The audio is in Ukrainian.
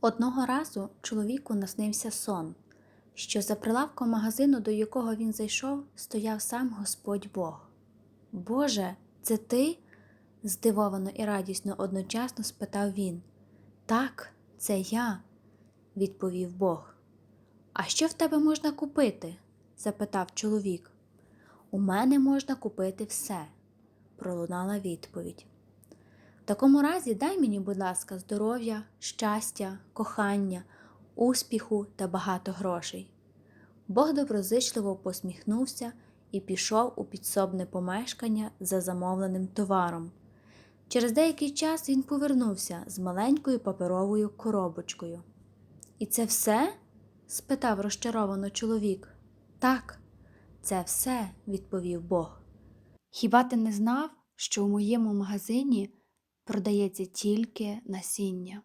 Одного разу чоловіку наснився сон, що за прилавком магазину, до якого він зайшов, стояв сам Господь Бог. Боже, це ти? здивовано і радісно одночасно спитав він. Так, це я, відповів Бог. А що в тебе можна купити? запитав чоловік. У мене можна купити все, пролунала відповідь. Такому разі дай мені, будь ласка, здоров'я, щастя, кохання, успіху та багато грошей. Бог доброзичливо посміхнувся і пішов у підсобне помешкання за замовленим товаром. Через деякий час він повернувся з маленькою паперовою коробочкою. І це все? спитав розчаровано чоловік. Так, це все, відповів Бог. Хіба ти не знав, що у моєму магазині продається тільки насіння?